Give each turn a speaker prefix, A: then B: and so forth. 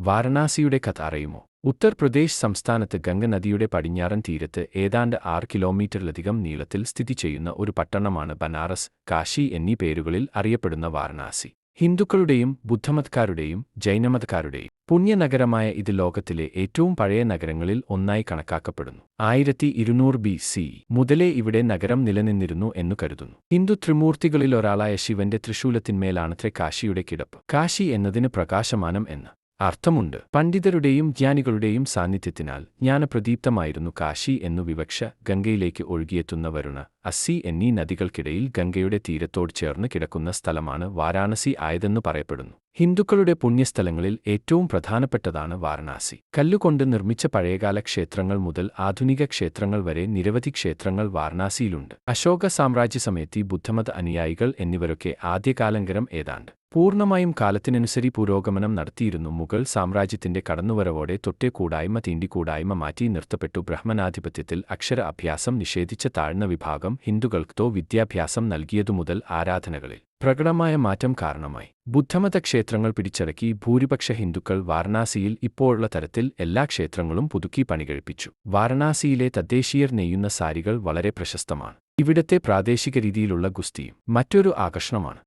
A: വാരണാസിയുടെ കഥ അറിയുമോ? ഉത്തർപ്രദേശ് സംസ്ഥാനത്ത് ഗംഗ നദിയുടെ പടിഞ്ഞാറൻ തീരത്ത് ഏതാണ്ട് ആറ് കിലോമീറ്ററിലധികം നീളത്തിൽ സ്ഥിതി ചെയ്യുന്ന ഒരു പട്ടണമാണ് ബനാറസ് കാശി എന്നീ പേരുകളിൽ അറിയപ്പെടുന്ന വാരണാസി. ഹിന്ദുക്കളുടെയും ബുദ്ധമതക്കാരുടെയും ജൈനമതക്കാരുടെയും പുണ്യനഗരമായ ഇത് ലോകത്തിലെ ഏറ്റവും പഴയ നഗരങ്ങളിൽ ഒന്നായി കണക്കാക്കപ്പെടുന്നു. ആയിരത്തി ഇരുന്നൂറ് ബി സി മുതലേ ഇവിടെ നഗരം നിലനിന്നിരുന്നു എന്നു കരുതുന്നു. ഹിന്ദു ത്രിമൂർത്തികളിലൊരാളായ ശിവന്റെ തൃശൂലത്തിന്മേലാണത്രെ കാശിയുടെ കിടപ്പ്. കാശി എന്നതിന് പ്രകാശമാനം എന്ന്. അർത്ഥമുണ്ട്. പണ്ഡിതരുടെയും ജ്ഞാനികളുടെയും സാന്നിധ്യത്തിനാൽ ജ്ഞാനപ്രദീപ്തമായിരുന്നു കാശി എന്നു വിവക്ഷ ഗംഗയിലേക്ക് ഒഴുകിയെത്തുന്ന വരുണ. അസ്സി എന്നീ നദികൾക്കിടയിൽ ഗംഗയുടെ തീരത്തോട് ചേർന്ന് കിടക്കുന്ന സ്ഥലമാണ് വാരാണസി ആയതെന്നു പറയപ്പെടുന്നു. ഹിന്ദുക്കളുടെ പുണ്യസ്ഥലങ്ങളിൽ ഏറ്റവും പ്രധാനപ്പെട്ടതാണ് വാരണാസി. കല്ലുകൊണ്ട് നിർമ്മിച്ച പഴയകാല ക്ഷേത്രങ്ങൾ മുതൽ ആധുനിക ക്ഷേത്രങ്ങൾ വരെ നിരവധി ക്ഷേത്രങ്ങൾ വാരണാസിയിലുണ്ട്. അശോക സാമ്രാജ്യ സമയത്തി ബുദ്ധമത അനുയായികൾ എന്നിവരൊക്കെ ആദ്യകാലങ്കരം ഏതാണ്ട് പൂർണമായും കാലത്തിനനുസരി പുരോഗമനം നടത്തിയിരുന്നു. മുഗൾ സാമ്രാജ്യത്തിന്റെ കടന്നുവരവോടെ തൊട്ടേ കൂടായ്മ തീണ്ടിക്കൂടായ്മ മാറ്റി നിർത്തപ്പെട്ടു. ബ്രഹ്മനാധിപത്യത്തിൽ അക്ഷര അഭ്യാസം നിഷേധിച്ച താഴ്ന്ന വിഭാഗം ഹിന്ദുക്കൾക്കോ വിദ്യാഭ്യാസം നൽകിയതുമുതൽ ആരാധനകളിൽ പ്രകടമായ മാറ്റം കാരണമായി. ബുദ്ധമത ക്ഷേത്രങ്ങൾ പിടിച്ചടക്കി ഭൂരിപക്ഷ ഹിന്ദുക്കൾ വാരണാസിയിൽ ഇപ്പോഴുള്ള തരത്തിൽ എല്ലാ ക്ഷേത്രങ്ങളും പുതുക്കി പണികഴിപ്പിച്ചു. വാരണാസിയിലെ തദ്ദേശീയർ നെയ്യുന്ന സാരികൾ വളരെ പ്രശസ്തമാണ്. ഇവിടത്തെ പ്രാദേശിക രീതിയിലുള്ള ഗുസ്തിയും മറ്റൊരു ആകർഷണമാണ്.